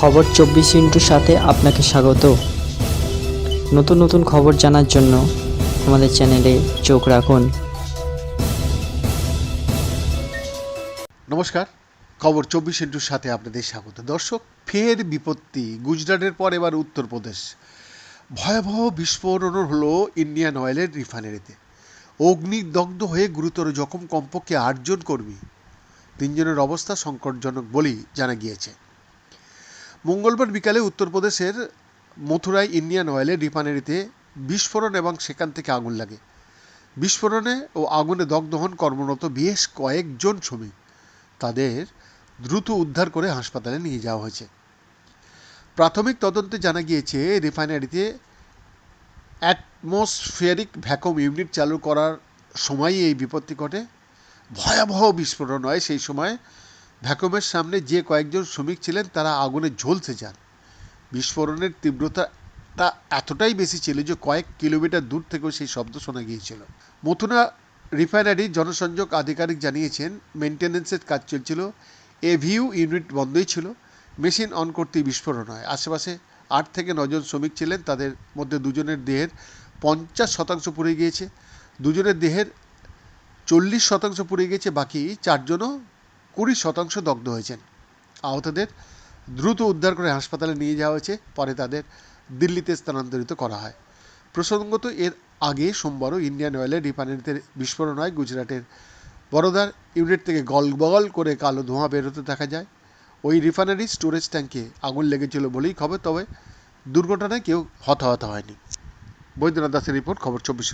খবর চব্বিশ ইন্টুর সাথে আপনাকে স্বাগত। নতুন নতুন খবর জানার জন্য আমাদের চ্যানেলে চোখ রাখুন। নমস্কার, খবর চব্বিশ ইন্টুর সাথে আপনাদের স্বাগত। দর্শক, ফের বিপত্তি, গুজরাটের পর এবার উত্তরপ্রদেশ। ভয়াবহ বিস্ফোরণ হলো ইন্ডিয়ান অয়েলের রিফাইনারিতে। অগ্নিদগ্ধ হয়ে গুরুতর জখম কমপক্ষে আটজন কর্মী। তিনজনের অবস্থা সংকটজনক বলেই জানা গিয়েছে। মঙ্গলবার বিকালে উত্তরপ্রদেশের মথুরায় ইন্ডিয়ান অয়েলের রিফাইনারিতে বিস্ফোরণ এবং সেখান থেকে আগুন লাগে। বিস্ফোরণে ও আগুনে দগ্ধ হন কর্মরত বেশ কয়েকজন শ্রমিক। তাদের দ্রুত উদ্ধার করে হাসপাতালে নিয়ে যাওয়া হয়েছে। প্রাথমিক তদন্তে জানা গিয়েছে, রিফাইনারিতে অ্যাটমসফিয়ারিক ভ্যাকুম ইউনিট চালু করার সময়ই এই বিপত্তি ঘটে। ভয়াবহ বিস্ফোরণ হয় সেই সময় ভ্যাকুমের সামনে যে কয়েকজন শ্রমিক ছিলেন, তারা আগুনে ঝলসে যান। বিস্ফোরণের তীব্রতাটা এতটাই বেশি ছিল যে কয়েক কিলোমিটার দূর থেকেও সেই শব্দ শোনা গিয়েছিল। মথুরা রিফাইনারির জনসংযোগ আধিকারিক জানিয়েছেন মেনটেন্যান্সের কাজ চলছিল এভিউ ইউনিট বন্ধই ছিল, মেশিন অন করতেই বিস্ফোরণ হয়। আশেপাশে আট থেকে নজন শ্রমিক ছিলেন, তাদের মধ্যে দুজনের দেহের পঞ্চাশ শতাংশ পুড়ে গিয়েছে, দুজনের দেহের চল্লিশ শতাংশ পুড়ে গিয়েছে, বাকি চারজনও কুড়ি শতাংশ দগ্ধ হয়েছেন। আহতদের দ্রুত উদ্ধার করে হাসপাতালে নিয়ে যাওয়া হয়েছে, পরে তাদের দিল্লিতে স্থানান্তরিত করা হয়। প্রসঙ্গত, এর আগে সোমবারও ইন্ডিয়ান অয়েলের রিফাইনারিতে বিস্ফোরণ হয়। গুজরাটের বড়োদার ইউনিট থেকে গলবগল করে কালো ধোঁয়া বেরোতে দেখা যায়। ওই রিফাইনারি স্টোরেজ ট্যাঙ্কে আগুন লেগেছিল বলেই খবর, তবে দুর্ঘটনায় কেউ হতাহত হয়নি। বৈদ্যনাথ দাসের রিপোর্ট, খবর চব্বিশ